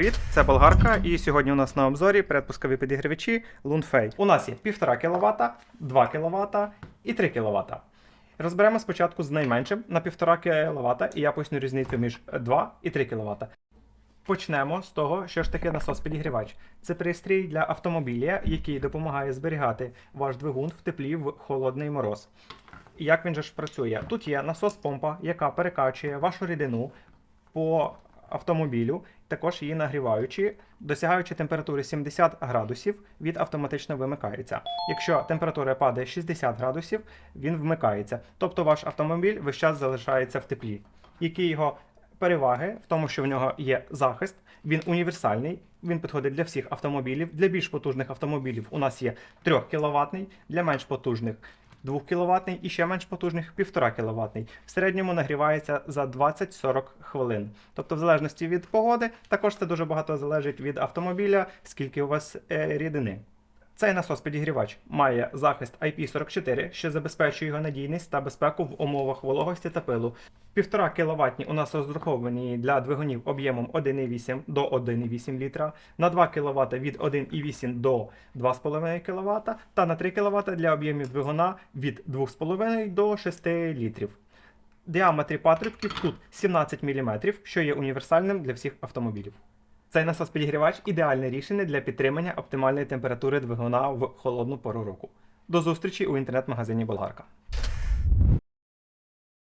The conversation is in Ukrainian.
Привіт, це болгарка, і сьогодні у нас на обзорі передпускові підігрівачі Lunfei. У нас є 1,5 кВт, 2 кВт і 3 кВт. Розберемо спочатку з найменшим на 1,5 кВт, і я поясню різницю між 2 і 3 кВт. Почнемо з того, що ж таке насос-підігрівач. Це пристрій для автомобіля, який допомагає зберігати ваш двигун в теплі в холодний мороз. Як він же ж працює? Тут є насос-помпа, яка перекачує вашу рідину по автомобілю, також її нагріваючи, досягаючи температури 70 градусів, від автоматично вимикається. Якщо температура падає 60 градусів, він вмикається. Тобто ваш автомобіль весь час залишається в теплі. Які його переваги в тому, що в нього є захист, він універсальний, він підходить для всіх автомобілів. Для більш потужних автомобілів у нас є 3 кВт, для менш потужних 2 кВт і ще менш потужних 1,5 кВт. В середньому нагрівається за 20-40 хвилин. Тобто, в залежності від погоди, також це дуже багато залежить від автомобіля, скільки у вас е, рідини. Цей насос-підігрівач має захист IP44, що забезпечує його надійність та безпеку в умовах вологості та пилу. 1,5 кВт у нас розраховані для двигунів об'ємом 1,8 до 1,8 літра, на 2 кВт від 1,8 до 2,5 кВт та на 3 кВт для об'ємів двигуна від 2,5 до 6 літрів. Діаметрі патрубків тут 17 мм, що є універсальним для всіх автомобілів. Цей насос-підігрівач ідеальне рішення для підтримання оптимальної температури двигуна в холодну пору року. До зустрічі у інтернет-магазині Болгарка.